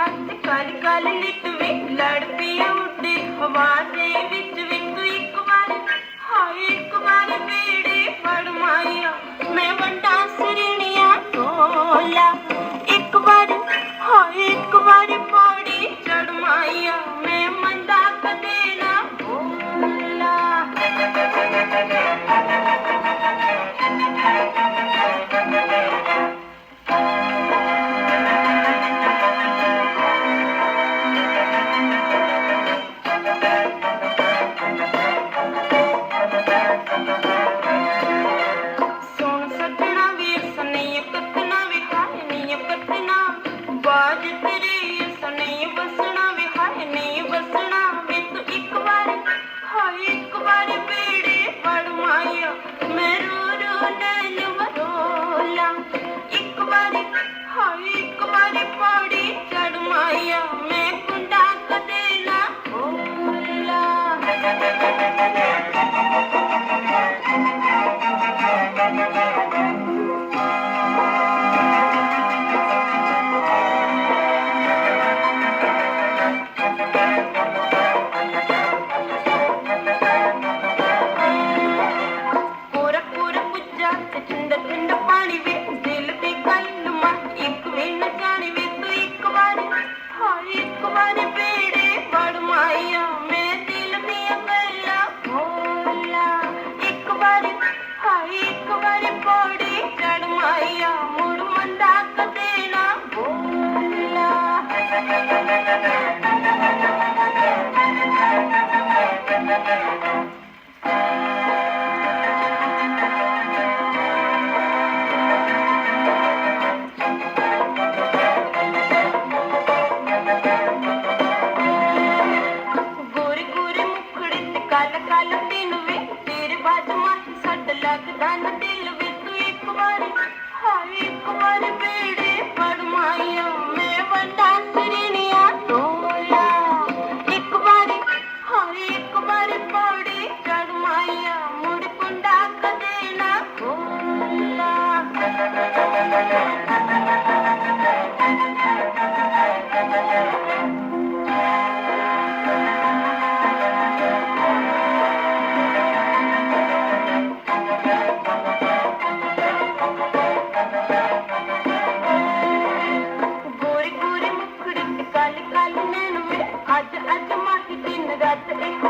ਹੱਥ ਕਰ ਕਰ ਨਿਤ ਵਿੱਚ ਲੜ ਪਿਆ ਉੱਡੇ ਹਵਾ ਦੇ ਵਿੱਚ ਲੱਗਦਾ ਨਾ ਦਿਲ ਵੀ ਇੱਕ ਵਾਰ ਹਾਏ ਇੱਕ ਵਾਰ ਬੇ ਅੱਜ ਅੱਜ ਮਾਹੀ ਦਿਨ ਰਾਤ ਇੱਕ